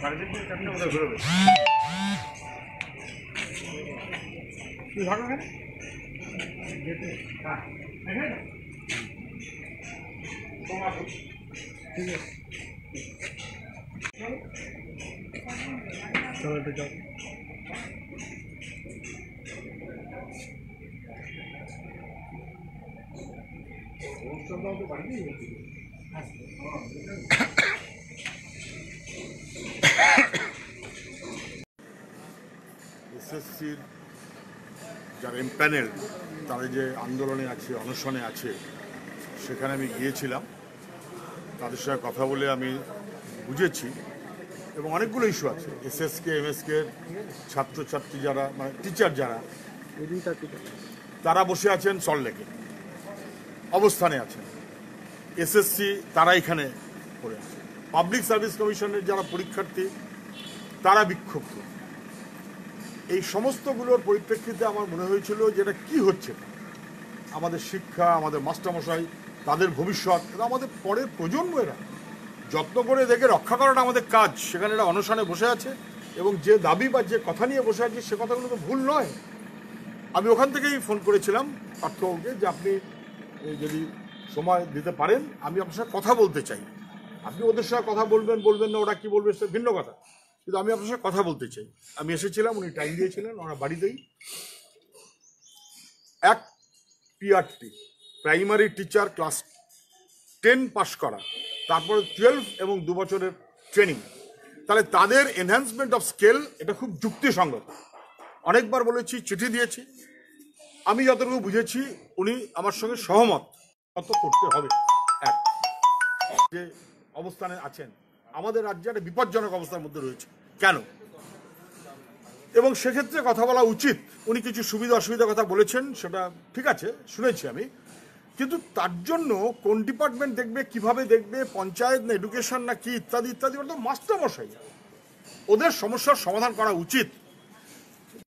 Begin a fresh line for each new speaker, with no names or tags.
সাড়ে তিনটে, চারটে মধ্যে ঘুরবে তুই থাকো এখানে। হ্যাঁ? ঠিক আছে। চলো, একটু যাও। তো বাড়িতেই
এসএসসির যারা এমপ্যানেল তারা যে আন্দোলনে আছে, অনশনে আছে, সেখানে আমি গিয়েছিলাম। তাদের সঙ্গে কথা বলে আমি বুঝেছি। এবং অনেকগুলো ইস্যু আছে। এসএসকে এমএসকে ছাত্রছাত্রী যারা মানে টিচার যারা, তারা বসে আছেন সল্টলেকে অবস্থানে আছেন। এসএসসি তারা এখানে করে আছে। পাবলিক সার্ভিস কমিশনের যারা পরীক্ষার্থী, তারা বিক্ষুব্ধ এই সমস্তগুলোর পরিপ্রেক্ষিতে আমার মনে হয়েছিল যে এটা কী হচ্ছে। আমাদের শিক্ষা, আমাদের মাস্টারমশাই, তাদের ভবিষ্যৎ এরা আমাদের পরের প্রজন্ম এরা। যত্ন করে দেখে রক্ষা করাটা আমাদের কাজ। সেখানে এরা অনশনে বসে আছে এবং যে দাবি বা যে কথা নিয়ে বসে আছে, সে কথাগুলো তো ভুল নয়। আমি ওখান থেকেই ফোন করেছিলাম পার্থবাবুকে যে আপনি যদি সময় দিতে পারেন, আমি আপনার সাথে কথা বলতে চাই। আপনি ওদের সঙ্গে কথা বলবেন বলবেন না, ওরা কি বলবে, সে ভিন্ন কথা। কিন্তু আমি আপনার সঙ্গে কথা বলতে চাই। আমি এসেছিলাম, উনি টাইম দিয়েছিলেন, ওনার বাড়িতেই। এক PRT primary teacher class ten pass করা। তারপরে টুয়েলভ এবং দু বছরের ট্রেনিং তাহলে তাদের এনহ্যান্সমেন্ট অফ স্কেল এটা খুব যুক্তিসঙ্গত। অনেকবার বলেছি, চিঠি দিয়েছি। আমি যতটুকু বুঝেছি, উনি আমার সঙ্গে সহমত। করতে হবে। এক, যে অবস্থানে আছেন আমাদের রাজ্যে একটা বিপজ্জনক অবস্থার মধ্যে রয়েছে। কেন? এবং সেক্ষেত্রে কথা বলা উচিত। উনি কিছু সুবিধা অসুবিধার কথা বলেছেন, সেটা ঠিক আছে, শুনেছি আমি। কিন্তু তার জন্য কোন ডিপার্টমেন্ট দেখবে, কীভাবে দেখবে, পঞ্চায়েত না, এডুকেশন না কি, ইত্যাদি ইত্যাদি তো মাস্টারমশাই। ওদের সমস্যার সমাধান করা উচিত।